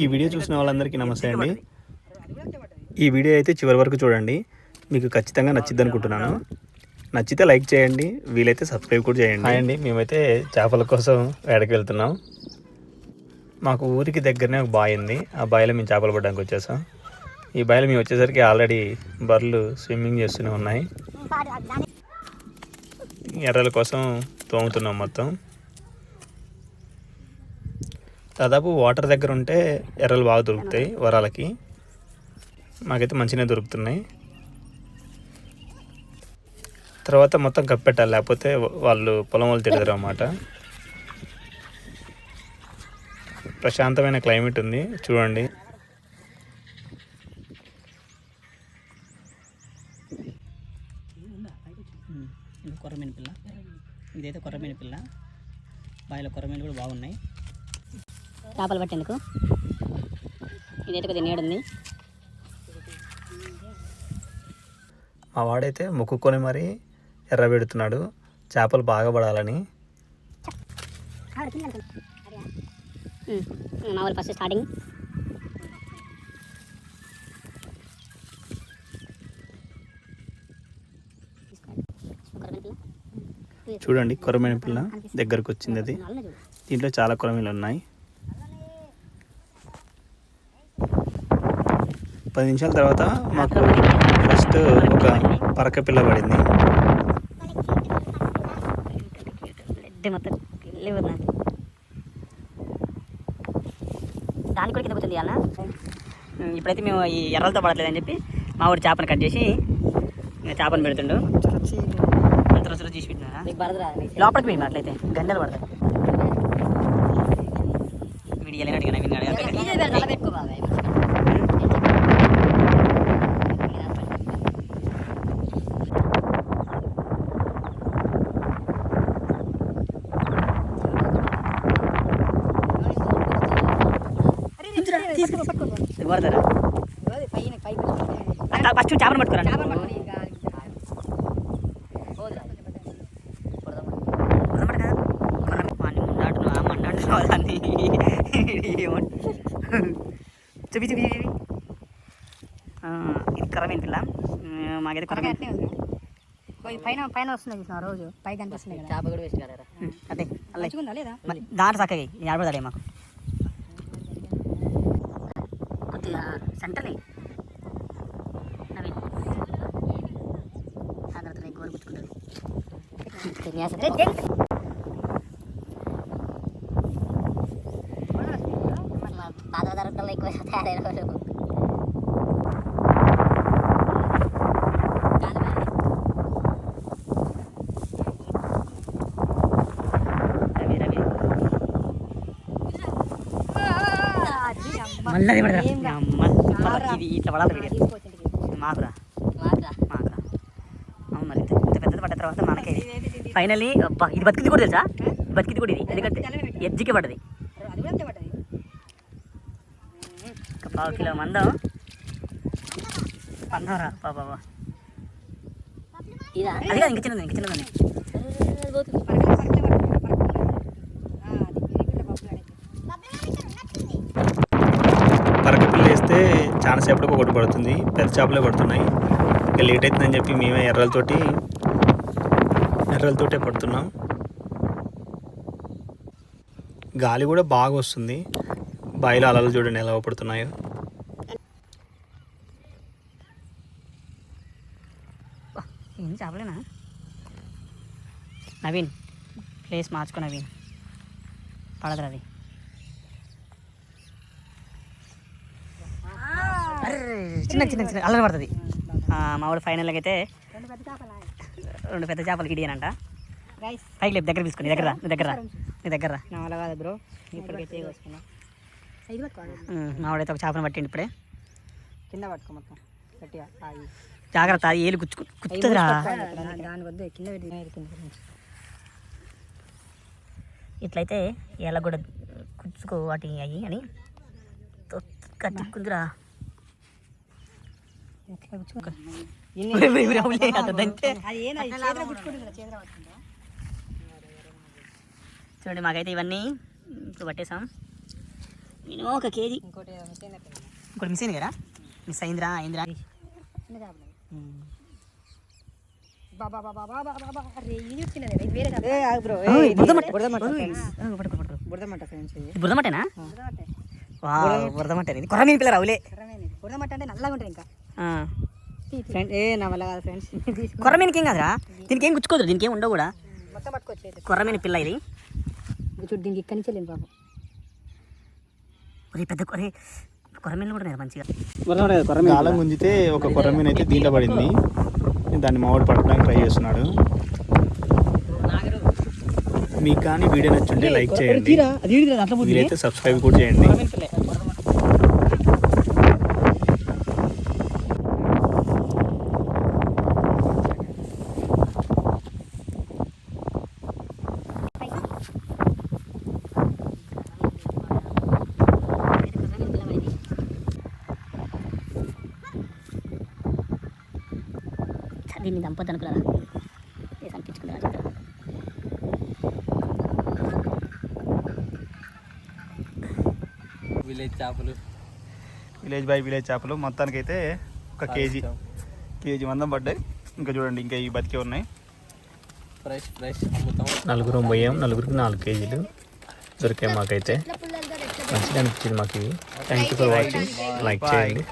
ఈ వీడియో చూసిన వాళ్ళందరికీ నమస్తే అండి. ఈ వీడియో అయితే చివరి వరకు చూడండి. మీకు ఖచ్చితంగా నచ్చిద్ది అనుకుంటున్నాను. నచ్చితే లైక్ చేయండి. వీలైతే సబ్స్క్రైబ్ కూడా చేయండి. అండి. మేమైతే చేపల కోసం వేడకి వెళ్తున్నాం. మాకు ఊరికి దగ్గరనే ఒక బావి ఉంది. ఆ బావిలో మేము చేపలు పడడానికి వచ్చేసాం. ఈ బావిలో మేము వచ్చేసరికి ఆల్రెడీ బర్రెలు స్విమ్మింగ్ చేస్తూనే ఉన్నాయి. ఎర్రల కోసం తోముతున్నాం మొత్తం. దాదాపు వాటర్ దగ్గర ఉంటే ఎర్రలు బాగా దొరుకుతాయి వరాలకి. మాకైతే మంచిగానే దొరుకుతున్నాయి. తర్వాత మొత్తం కప్పెట్టాలి లేకపోతే వాళ్ళు పొలం వాళ్ళు తిడతారు అన్నమాట. ప్రశాంతమైన క్లైమేట్ ఉంది చూడండి. ఇది కొర్రమీన పిల్ల. ఇదైతే కొర్రమీన పిల్ల. బావిలో కొర్రమీనలు కూడా బాగున్నాయి. చేపలు పట్టేందుకు. ఇదైతే కొద్దిగా నీడుంది. మా వాడైతే మొక్కుకొని మరీ ఎర్ర పెడుతున్నాడు. చేపలు బాగా పడాలని. మా ఊరు ఫస్ట్ స్టార్టింగ్. చూడండి కొరమైన పిల్ల దగ్గరకు వచ్చింది అది. దీంట్లో చాలా కొరమీలు ఉన్నాయి. పది నిమిషాల తర్వాత మాకు ఫస్ట్ ఒక పరక పిల్ల పడింది. దానికి కూడా కింద కూర్చుంది అన్న ఇప్పుడైతే మేము ఈ ఎర్రలతో పడట్లేదని చెప్పి మా ఊరి చేపను కట్ చేసి చేపను పెడుతుండు. అంత రోజులు తీసి పెట్టినారా లోపలికి పోయి అట్లయితే గంటలు పడతాయి. వీడియో వెళ్ళినట్టుగా పడతారా ఫస్ట్ చేపను పట్టుకురా. చూపి చూపి చూపి. ఇది కరమేన్ పిల్ల. మాకైతే కరమేన్. పైన పైన వస్తుంది రోజు. పై కనిపిస్తుంది కదా? చేప కూడా వేస్ట్ కదా అదే దాంట్లో చక్కగా ఆడపడలే మాకు? కొద్దిగా సెంటర్లే. నవీన్. జాగ్రత్తగా గోరు పుచ్చుకుంటుంది పాత ధరకల్లో ఎక్కువ తయారైన వాళ్ళు. మళ్ళీ పడదా అమ్మ ఇది ఇట్లా పడాలి మాకురా మాకురా అవును మరి ఇంత పెద్దది పడ్డ తర్వాత మనకే ఫైనల్లీ అబ్బా ఇది బతికింది కూడా తెలుసా బతికింది కూడా ఇది ఎందుకంటే ఎజ్జికి పడ్డది ఒక పావు కిలో మందం పందరా బాబా ఇదా అది ఇంక చిన్నది ఇంక చిన్నది పరక పిల్ల వేస్తే చాలా ఒకటి పడుతుంది పెద్ద చేపలే పడుతున్నాయి. ఇంకా లేట్ అవుతుందని చెప్పి మేమే ఎర్రలతోటి ఎర్రలతోటే పడుతున్నాం. గాలి కూడా బాగా వస్తుంది. బావిలో అలలు చూడండి ఎలా పడుతున్నాయో. ఏం చేపలేనా? నవీన్ ప్లేస్ మార్చుకో నవీన్. పడదు అది చిన్న చిన్న చిన్న అల్లరి పడుతుంది. ఆ, మా వాడు ఫైనల్గా అయితే రెండు పెద్ద చేపలు రెండు పెద్ద చేపలకి ఇడియనంట రైస్ పైకి లేపు దగ్గర తీసుకుని దగ్గర దగ్గర నీ దగ్గర రా. నా వల్ల కాదు బ్రో ఇప్పటికైతే వస్తున్నా ఇది పట్టుకోవాలి ఉమ్, మా వాడైతే ఒక చేపను పట్టిండి ఇప్పుడే. కింద పట్టుకో మొత్తం గట్టిగా జాగ్రత్త అది ఏలు గుచ్చుకు కుచ్చుతుందిరా దాని వద్దు కింద ఇట్లయితే ఎలా కూడా కుచ్చుకో వాటి అయ్యి అని కట్టుకుందిరా చూడండి మాకైతే ఇవన్నీ ఇప్పుడు పట్టేసాం. మినిమం ఒక కేజీ. ఇంకోటి మిస్ అయింది కదా? మిస్ అయిందిరా అయిందిరా. బురదమట్టేనా బురదమట్టే. వావ్, బురదమట్ట ఇది కొర్ర మీన్ పిల్ల రావులే. బురదమట్ట అంటే నల్లగా ఉంటుంది ఇంకా. ఫ్రెండ్ ఏ నా వల్ల కాదు ఫ్రెండ్స్ కొర్ర మీనకి ఏం కాదురా? దీనికి ఏం గుచ్చుకోదు దీనికి ఏం ఉండవు కూడా మొత్తం పట్టుకోవచ్చు కొర్ర మీన పిల్ల ఇది. చూడు దీనికి ఇక్కడి నుంచి వెళ్ళింది పాపం ఒరే పెద్ద కొరే కొర్ర మీన్లు కూడా ఉన్నాయి మంచిగా? గాలం గుంజితే ఒక కొర్రమీన అయితే దీంట్లో పడింది. దాన్ని మామిడి పట్టడానికి ట్రై చేస్తున్నాడు. మీకు కానీ వీడియో నచ్చుంటే లైక్ చేయండి. వీలైతే సబ్స్క్రైబ్ కూడా చేయండి. దీన్ని దంపొద్దు అనుకున్నారా వేసి అనిపించుకున్నారా చూడ విలేజ్ చేపలు. విలేజ్ బై విలేజ్ చేపలు మొత్తానికైతే ఒక కేజీ. కేజీ మందం పడ్డాయి. ఇంకా చూడండి ఇంకా ఈ బతికే ఉన్నాయి. ఫ్రెష్ ఫ్రెష్ అమ్ముతాం నలుగురు పోయాం నలుగురికి నాలుగు కేజీలు దొరికాయి మాకైతే. మంచిగా అనిపించింది మాకు ఇవి. Thank you for watching like చేయండి.